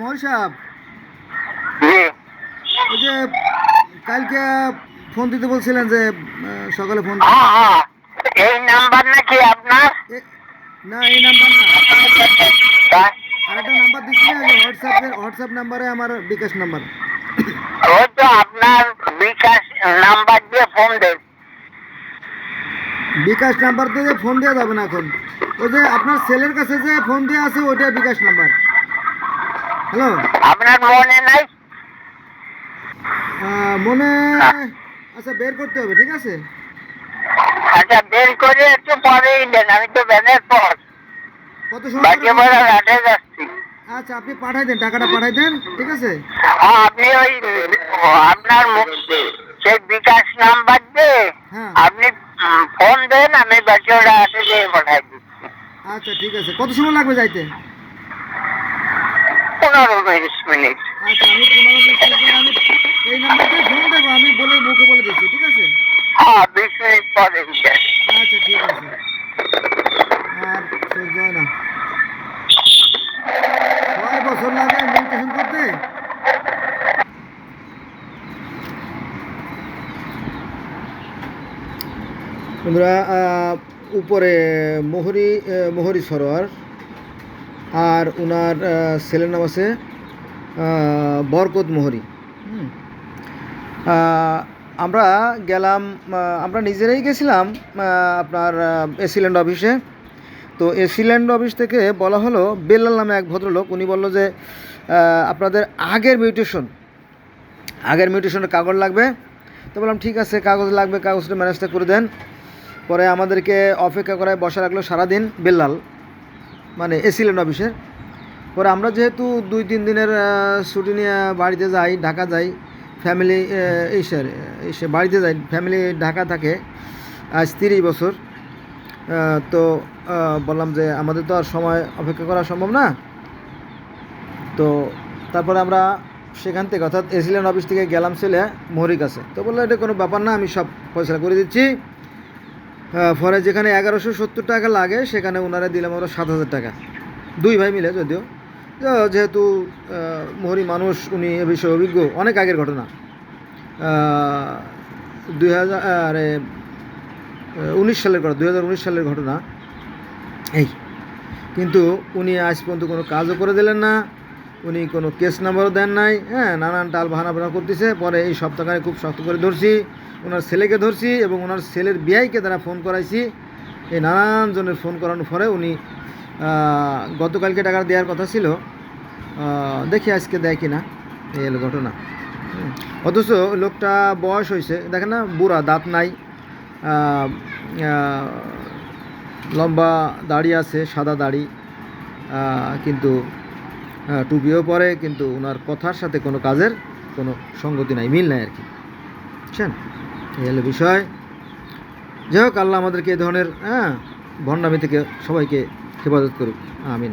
মহির সাহেব। ওই যে কালকে ফোন দিতে বলছিলেন যে সকালে ফোন হ্যাঁ হ্যাঁ। এই নাম্বার নাকি আপনার? না এই নাম্বার না। আরেকটা নাম্বার দিচ্ছি না হোয়াটসঅ্যাপের হোয়াটসঅ্যাপ নাম্বারে আমার বিকাশ নাম্বার। ওই তো আপনার বিকাশ নাম্বার দিয়ে ফোন দেন বিকাশ নাম্বার দিয়ে ফোন দেওয়া যাবে না এখন। ওই যে আপনার সেলের কাছে যে ফোন দেওয়া আছে ওইটা বিকাশ নাম্বার। হ্যালো? আপনার মনে নাই? মনে আচ্ছা বের করতে হবে ঠিক আছে? আচ্ছা বের করে একটু পরেই দেন আমি তো ব্যানের পর। কত সময় যাচ্ছি। আচ্ছা আপনি পাঠাই দেন টাকাটা পাঠাই দেন ঠিক আছে? হ্যাঁ আপনি ওই আপনার সেই বিকাশ নাম্বার দিয়ে হ্যাঁ। আপনি ফোন দেন আমি বাকি ওরা হাতে দিয়ে পাঠাই দিচ্ছি। আচ্ছা ঠিক আছে। কত সময় লাগবে যাইতে? পনেরো বিশ মিনিট। আচ্ছা আমি পনেরো বিশ মিনিট আমি এই নাম্বারটা ফোন দেবো আমি বলে মুখে বলে দিচ্ছি ঠিক আছে? হ্যাঁ বিশ মিনিট পরে। আচ্ছা ঠিক আছে। আর সহ্য হয় না। ছয় বছর লাগে মেডিটেশন করতে? বন্ধুরা আহ, উপরে মোহরি মোহরি সরোয়ার। আর ওনার ছেলের নাম আছে বরকত মোহরি। আমরা গেলাম আমরা নিজেরাই গেছিলাম আপনার এসিল্যান্ড অফিসে। তো এসিল্যান্ড অফিস থেকে বলা হলো, বেল্লাল নামে এক ভদ্রলোক, উনি বলল যে আপনাদের আগের মিউটেশন, আগের মিউটেশনের কাগজ লাগবে। তো বললাম, ঠিক আছে, কাগজ লাগবে, কাগজটা ম্যানেজটা করে দেন। পরে আমাদেরকে অপেক্ষা করায় বসা রাখল সারাদিন বেল্লাল। মানে এসিল্যান্ড অফিসের পরে আমরা যেহেতু দুই, তিন দিনের ছুটি নিয়ে বাড়িতে যাই, ঢাকা যাই ফ্যামিলি এসে এসে বাড়িতে যাই ফ্যামিলি ঢাকা থাকে, আজ তিরিশ বছর। তো বললাম যে আমাদের তো আর সময় অপেক্ষা করা সম্ভব না। তো, তারপরে আমরা সেখান থেকে, অর্থাৎ এসিল্যান্ড অফিস থেকে গেলাম ছেলে মোহরির কাছে। তো বলল, এটা কোনো ব্যাপার না, আমি সব পয়সা করে দিচ্ছি। আহ, পরে যেখানে এগারোশো সত্তর টাকা লাগে সেখানে ওনারা দিলাম আমরা সাত হাজার টাকা। দুই ভাই মিলে যদিও। যেহেতু মোহরি মানুষ উনি এ বিষয়ে অভিজ্ঞ অনেক আগের ঘটনা। দুই হাজার আরে উনিশ সালের ঘটনা দুই হাজার উনিশ সালের ঘটনা। এই কিন্তু উনি আজ পর্যন্ত কোনো কাজও করে দিলেন না। উনি কোনো কেস নাম্বারও দেন নাই হ্যাঁ নানান টাল বাহানা বাহানা করতেছে, পরে এই সপ্তাহে খুব শক্ত করে ধরছি, ওনার ছেলেকে ধরছি এবং ওনার ছেলের বিয়াইকে তারা ফোন করাইছি। এই নানান জনের ফোন করানোর পরে উনি গতকালকে টাকা দেওয়ার কথা ছিল দেখি আজকে দেয় কিনা এই হলো ঘটনা। অথচ লোকটা বয়স হয়েছে, দেখেন না, বুড়া, দাঁত নাই লম্বা দাড়ি আছে, সাদা দাড়ি কিন্তু টুপিও পরে, কিন্তু ওনার কথার সাথে কোনো কাজের কোনো সঙ্গতি নাই, মিল নাই আর কি। বুঝছেন? এই হলো বিষয়। যাই হোক, আল্লাহ আমাদেরকে এই ধরনের হ্যাঁ ভণ্ডামি থেকে সবাইকে হেফাজত করুক। আমিন।